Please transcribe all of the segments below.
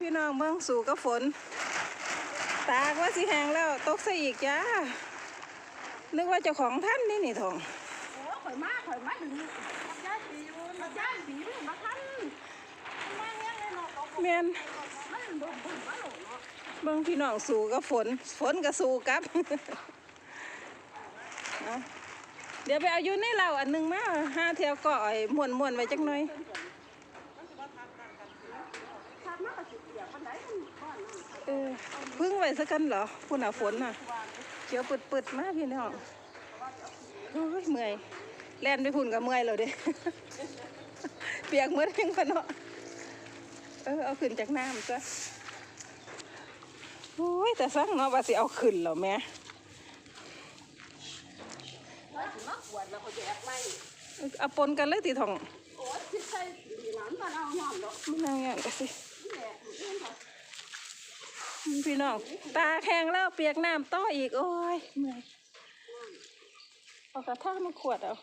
พี่น้องเมืองสู่กับฝน ตากว่าสิแหงแล้วตกใส่อีกจ้า นึกว่าเจ้าของท่านนี่นี่ทองโอ้ข่อยมาข่อยมาดึงรับย้ายสีอยู่รับย้ายสีมันมาทันมันมาเงี้ยเลยเนาะเขาแมนมันบ่บ่มาหรอกเนาะเมืองพี่น้องสู่กับฝน ฝนกับสู่กับเอาเดี๋ยวไปเอาอยู่ในเราอันหนึงมาห้าเที่ยวก่อยม่วนม่วนๆไว้จักหน่อย ทันมาก็สิ เปียกปานใดมันบ้านนั่นเออพึ่งไว้สักกันเหรอพุ่นอะฝนน่ะเขียวปึดๆมากพี่น้องโอ้ยเมื่อยแล่นไปพุ่นกับเมื่อยเลยเด้เปียกเมื่อยังพะเนาะเออเอาขึ้นจากน้ำซะโอ้ยแต่สั่งเนาะว่าสิเอาขึ้นเหรอแม่แล้วสิมากวดแล้วก็แยกไว้เอาปนกันเลยตีทองโอ้ยสิใส่ดีหลานบ้านเอาหอมดอกมันเอาอย่างกันสิ พี่น้อง ตาแข็งแล้วเปียกน้ำต่ออีก โอ้ยเมื่อยเอากระทะมาขวดเอา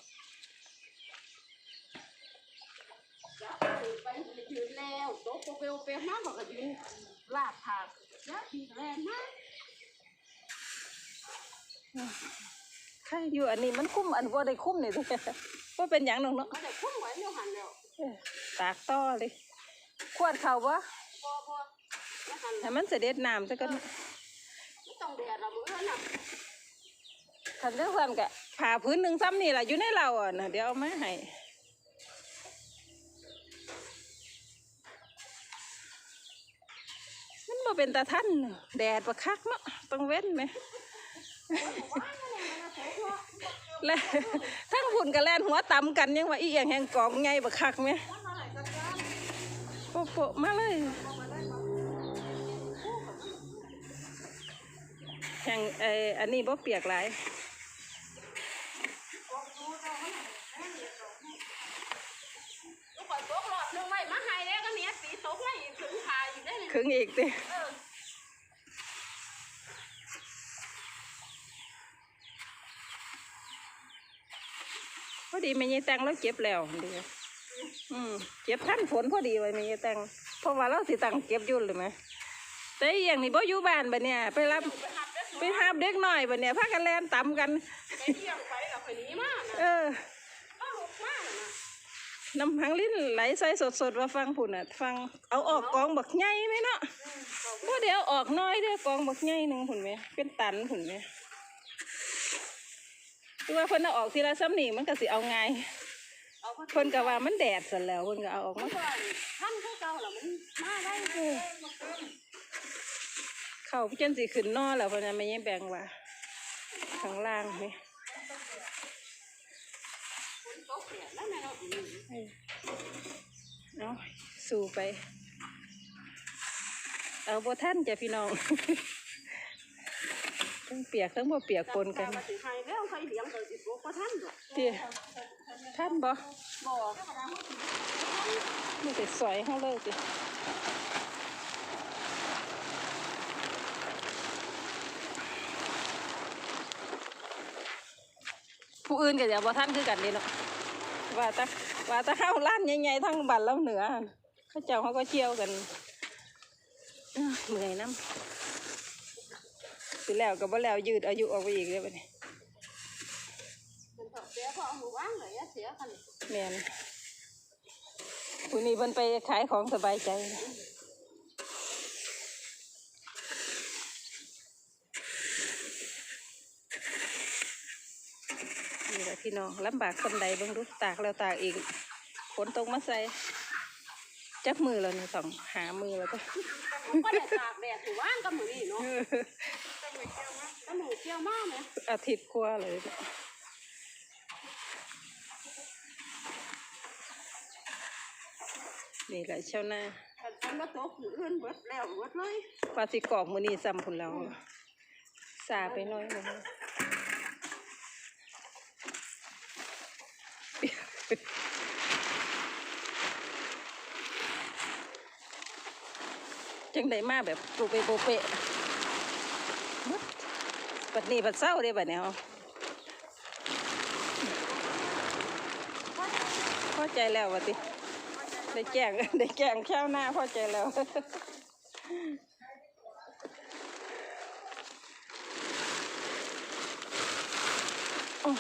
จะไปยืนแล้วโต๊ะโปเปลเปมาบอกก็ยืนลาดทางยาสีแรงนะใครอยู่อันนี้มันคุ้มอันว่าได้คุ้มนี่เด้ว่าเป็นอย่างหนึ่งเนาะมันได้คุ้มไว้อยู่หันแล้วเออตากต่อเลย ขวดเขาวะ บ่บ่ไม่หันให้มันเสด็จน้ำซะกันไม่ต้องแดดเรามื้อน่ะคันเรื่องซ้ำกะผ่าพื้นหนึ่งซ้ำนี่แหละอยู่ในเราอะนะเดี๋ยวเอามาให้มันบ่เป็นตาท่านแดดประคักเนาะต้องเว้นไหมและทั้งหุ่นกับแลนหัวต่ำกันยังว่าอีเอียงแหงกองไงบักคักไหม โปะมาเลยแหงไออันนี้บ่เปียกหลายลูกก่อนตกรอบหนึงไว้มาให้แล้วก็เมียสีตกให้อีกถึงอีกได้เลยครึ่งอีกติเออพอดีแม่ยายแตงเราเก็บแล้วเดียว อืมเก็บท่านฝนพอดีไว้แม่ยายแตงเพราะว่าเราสิตังเก็บอยุ่นเลยไหมแต่อหย่างนี้บ่อยู่บ้านบัดเนี่ย ไปรับไปหับได้ไปหาบเด็กหน่อยบัดเนี่ยพากันแล่นตำกันไปเที่ยงไปกับคนนี้มากนะเออก็ลุกมากนะน้ำหังลิ้นไหลใส่สดๆว่าฟังผุ่นอะ ฟังเอาออกกองบักใหญ่ไหมเนาะบ่เดี๋ยวออกน้อยเด้อกองบักใหญ่หนึ่งผุ่นไหมเป็นตันผุ่นไหมคือว่าเพิ่นเอาออกทีละซ้ำนี่มันก็สิเอาง่าย เอาก็เพิ่นก็ว่ามันแดดสันแล้วเพิ่นก็เอาออกมัมานก็ท่านผู้เก่าแล้วมันมาได้เลยเข้าจนสิขึ้นนอแล้วเพิ่นน่ะไม่ยังแบ่งว่าข้างล่างนี่คนตกเสียแล้วแม่เนาะเออเอาสู่ไป เอาบ่ท่านจ้ะพี่น้อง ทั้งเปียกทั้งบ่เปียกปนกันแต่ว่าสิให้แล้วใครเลี้ยงก็สิบ่ก็ท่านดอกเตี้ยท่านบ่บ่ไม่ได้สอยเฮาเลยติผู้อื่นก็อย่าบ่ท่านคือกันเด้เนาะว่าแตาว่าแตาเฮาล้านใหญ่ๆทั้งบ้านเราเหนือหั่นเขาเจ้าเขาก็เที่ยวกันอ้าวเมื่อยน้ำ สิแล้วก็บ่แล้วยืดอายุออกไปอีกเลยบัดนี้มันตกเสียพอเอาหมู่บ้านเลยเสียคันแม่นผู้นี้เพิ่นไปขายของสบายใจนะนี่แหละพี่น้องลำบากคนใดเบิ่งดูตากแล้วตากอีกฝนตกมาใส่จักมือแล้วนี่ต้องหามือแล้วก็มันก็ได้ตากแดดหมู่บ้านก็มื้อนี้เนาะ ก็หนูเที่ยวมากเลยอาทิตย์กว่าเลยเนี่ยนี่แหละเช้าหน้าคันคันว่าตกอยู่อื่นเบิดแล้วเบิดเลยปลาสิกรอกมือนี้ซ้ำพุ่นแล้วซาไปหน้อยหนึงจังได้มาแบบปลูกไปโปเปะหมด ปัดนี้ปัดเศร้าเด้บัดเนี้ยเอาพอใจแล้ววะติ ได้แจ้งได้แจ้งแค่หน้าพอใจแล้วดูกั